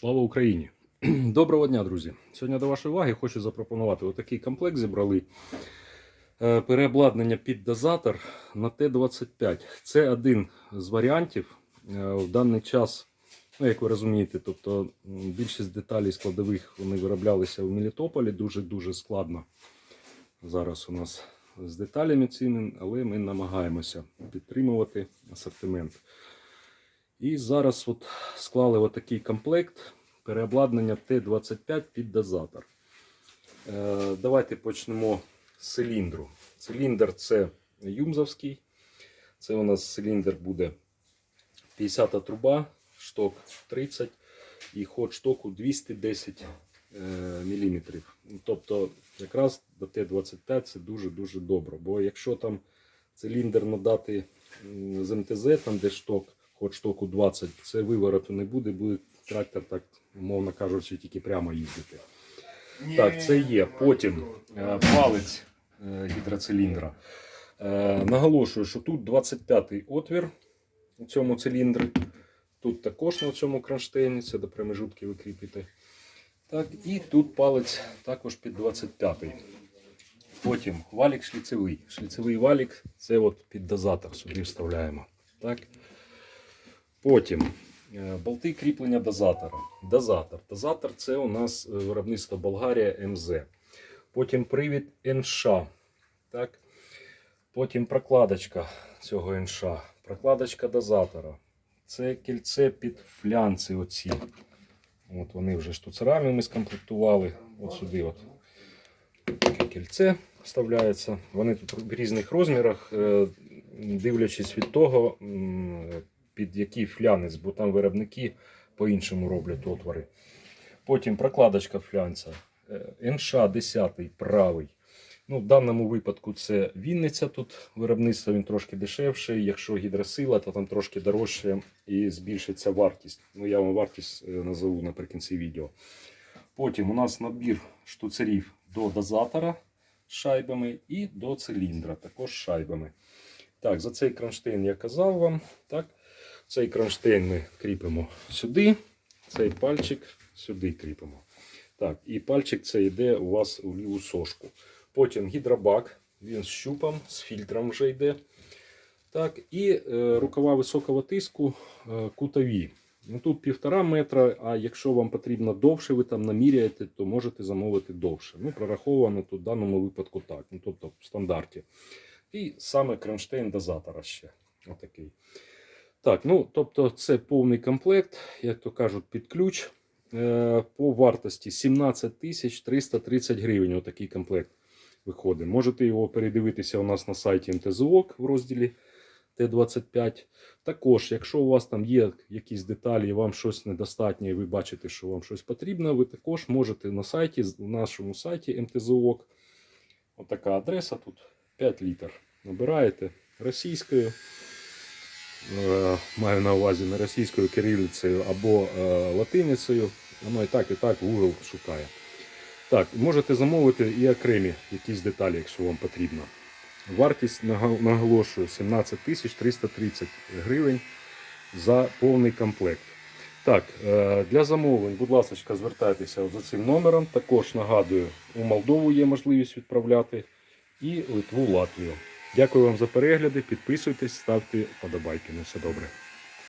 Слава Україні! Доброго дня, друзі! Сьогодні до вашої уваги хочу запропонувати отакий комплект. Зібрали Е, переобладнання під дозатор на Т-25. Це один з варіантів. Е, В даний час, ну як ви розумієте, тобто більшість деталей складових вони вироблялися в Мелітополі. Дуже-дуже складно зараз у нас з деталями цими, але ми намагаємося підтримувати асортимент. І зараз от склали отакий комплект переобладнання Т-25 під дозатор. Е, Давайте почнемо з циліндру. Циліндр це юмзовський. Це у нас циліндр буде 50 труба, шток 30 і ход штоку 210 мм. Тобто, якраз до Т-25 це дуже-дуже добре. Бо якщо там циліндр надати з МТЗ, там де шток, ход штоку 20, це вивороту не буде, буде трактор, так, умовно кажучи, тільки прямо їздити. Так, це є. Потім е, палець е, гідроциліндра. Е, Наголошую, що тут 25-й отвір у цьому циліндрі. Тут також на цьому кронштейні, це до промежутки ви кріпите. Так, і тут палець також під 25-й. Потім валік шліцевий. Шліцевий валік це от під дозатор сюди вставляємо. Так. Потім е, болти кріплення дозатора. Дозатор. Дозатор це у нас е, виробництво Болгарія МЗ. Потім привід НШ. Так. Потім прокладочка цього НШ. Прокладочка дозатора. Це кільце під флянці. Оці. От вони вже штуцерами ми скомплектували. От сюди. От. Таке кільце вставляється. Вони тут в різних розмірах, е, дивлячись від того, під який флянець, бо там виробники по-іншому роблять отвори. Потім прокладочка флянця. е, НШ 10 правий. Ну, в даному випадку це Вінниця тут виробництво, він трошки дешевший. Якщо гідросила, то там трошки дорожче і збільшиться вартість. Ну, я вам вартість е, назову наприкінці відео. Потім у нас набір штуцерів до дозатора шайбами і до циліндра, також шайбами. Так, за цей кронштейн я казав вам. Так, Цей кронштейн ми кріпимо сюди, цей пальчик сюди кріпимо. Так, і пальчик це йде у вас у ліву сошку. Потім гідробак, він з щупом, з фільтром вже йде. Так, і е, рукава високого тиску е, кутові. Ну, тут півтора метра, а якщо вам потрібно довше, ви там наміряєте, то можете замовити довше. Ну, прораховано тут в даному випадку так, ну, тобто в стандарті. І саме кронштейн дозатора ще. Отакий. Так, ну, тобто це повний комплект, як то кажуть, під ключ. Е, По вартості 17 тисяч 330 гривень. Отакий комплект виходить. Можете його передивитися у нас на сайті МТЗОК в розділі Т-25. Також, якщо у вас там є якісь деталі, вам щось недостатньо, і ви бачите, що вам щось потрібно, ви також можете на сайті, в нашому сайті МТЗОК. Отака адреса тут 5 літр. Набираєте російською. Е, Маю на увазі не російською кирилицею або е, латиницею. Воно і так, і так Google шукає. Так, можете замовити і окремі якісь деталі, якщо вам потрібно. Вартість наголошую 17 тисяч 330 гривень за повний комплект. Так, е, для замовлень, будь ласка, звертайтеся за цим номером. Також нагадую, у Молдову є можливість відправляти і Литву, Латвію. Дякую вам за перегляди. Підписуйтесь, ставте вподобайки. На все добре.